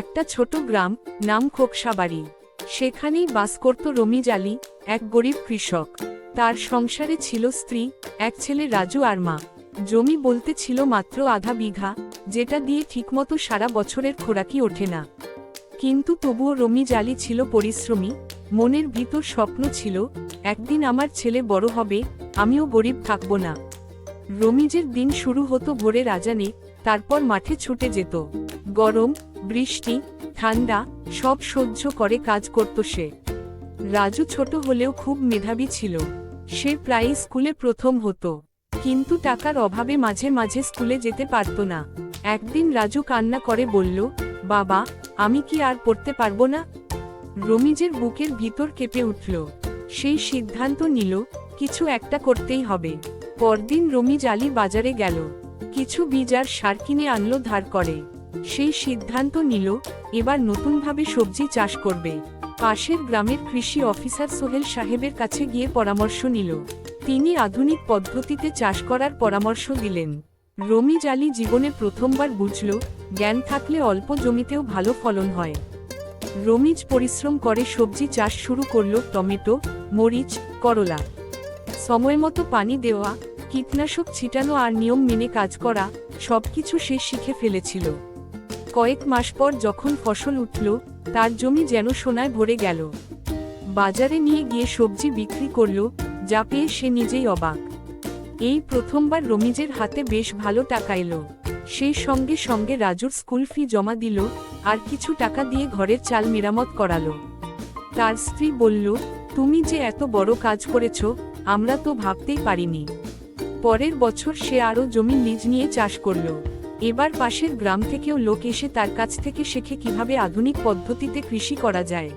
একটা ছোট গ্রাম, নাম খোকসাবাড়ি। সেখানেই বাস করত রমিজ আলী, এক গরিব কৃষক। তার সংসারে ছিল স্ত্রী, এক ছেলে রাজু আর মা। জমি বলতে ছিল মাত্র আধা বিঘা, যেটা দিয়ে ঠিকমতো সারা বছরের খোরাকি ওঠে না। কিন্তু তবুও রমিজ আলী ছিল পরিশ্রমী, মনের ভিতর স্বপ্ন ছিল, একদিন আমার ছেলে বড় হবে, আমিও গরিব থাকব না। রমিজের দিন শুরু হতো ভোরে রাজানে তারপর মাঠে ছুটে যেত। গরম বৃষ্টি, ঠান্ডা, সব সহ্য করে কাজ করত সে। রাজু ছোট হলেও খুব মেধাবী ছিল। সে প্রায়ই স্কুলে প্রথম হতো। কিন্তু টাকার অভাবে মাঝে মাঝে স্কুলে যেতে পারত না। একদিন রাজু কান্না করে বলল, বাবা, আমি কি আর পড়তে পারব না? রমিজের বুকের ভিতর কেঁপে উঠল। সেই সিদ্ধান্ত নিল, কিছু একটা করতেই হবে। পরদিন রমিজ আলী বাজারে গেল। কিছু বীজ আর সার কিনে আনলো ধার করে। সেই সিদ্ধান্ত নিল, এবার নতুনভাবে সবজি চাষ করবে। পাশের গ্রামের কৃষি অফিসার সোহেল সাহেবের কাছে গিয়ে পরামর্শ নিল। তিনি আধুনিক পদ্ধতিতে চাষ করার পরামর্শ দিলেন। রমিজ আলী জীবনে প্রথমবার বুঝল, জ্ঞান থাকলে অল্প জমিতেও ভালো ফলন হয়। রমিজ পরিশ্রম করে সবজি চাষ শুরু করল টমেটো, মরিচ, করলা। সময়মতো পানি দেওয়া, কীটনাশক ছিটানো আর নিয়ম মেনে কাজ করা, সবকিছু সে শিখে ফেলেছিল। কয়েক মাস পর যখন ফসল উঠল, তার জমি যেন সোনায় ভরে গেল। বাজারে নিয়ে গিয়ে সবজি বিক্রি করল, যা পেয়ে সে নিজেই অবাক। এই প্রথমবার রমিজের হাতে বেশ ভালো টাকা এলো। সেই সঙ্গে সঙ্গে রাজুর স্কুল ফি জমা দিল, আর কিছু টাকা দিয়ে ঘরের চাল মেরামত করালো। তার স্ত্রী বলল, তুমি যে এত বড় কাজ করেছ, আমরা তো ভাবতেই পারিনি। পরের বছর সে আরও জমি লিজ নিয়ে চাষ করল। এবার পাশের গ্রাম থেকেও লোক এসে তার কাছ থেকে শেখে কীভাবে আধুনিক পদ্ধতিতে কৃষি করা যায়।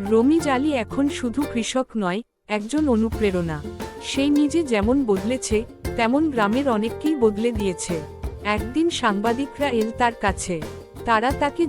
রমিজ জালি এখন শুধু কৃষক নয়, একজন অনুপ্রেরণা। সেই নিজে যেমন বদলেছে, তেমন গ্রামের অনেককেই বদলে দিয়েছে। একদিন সাংবাদিকরা এল তার কাছে। তারা তাকে